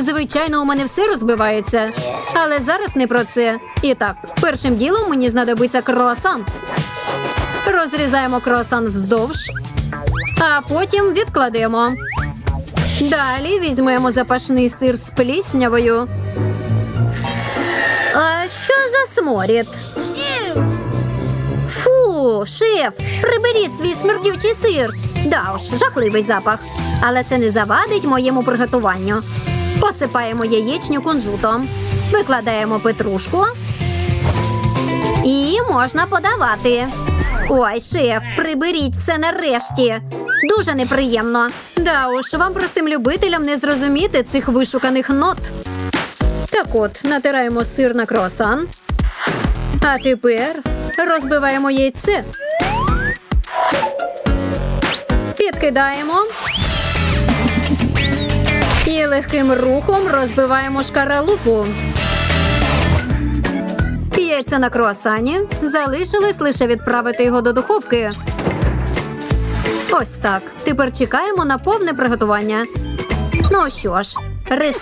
Звичайно, у мене все розбивається. Але зараз не про це. І так, першим ділом мені знадобиться круасан. Розрізаємо круасан вздовж, а потім відкладемо. Далі візьмемо запашний сир з пліснявою. А що за сморід? Фу, шеф, приберіть свій смердючий сир. Да уж, жахливий запах. Але це не завадить моєму приготуванню. Посипаємо яєчню кунжутом, викладаємо петрушку і можна подавати. Ой, шеф, приберіть все нарешті. Дуже неприємно. Да уж, вам простим любителям не зрозуміти цих вишуканих нот. Так от, натираємо сир на круасан. А тепер розбиваємо яйце. Підкидаємо. Легким рухом розбиваємо шкаралупу. Яйця на круасані. Залишилось лише відправити його до духовки. Ось так. Тепер чекаємо на повне приготування. Ну що ж, рецепт.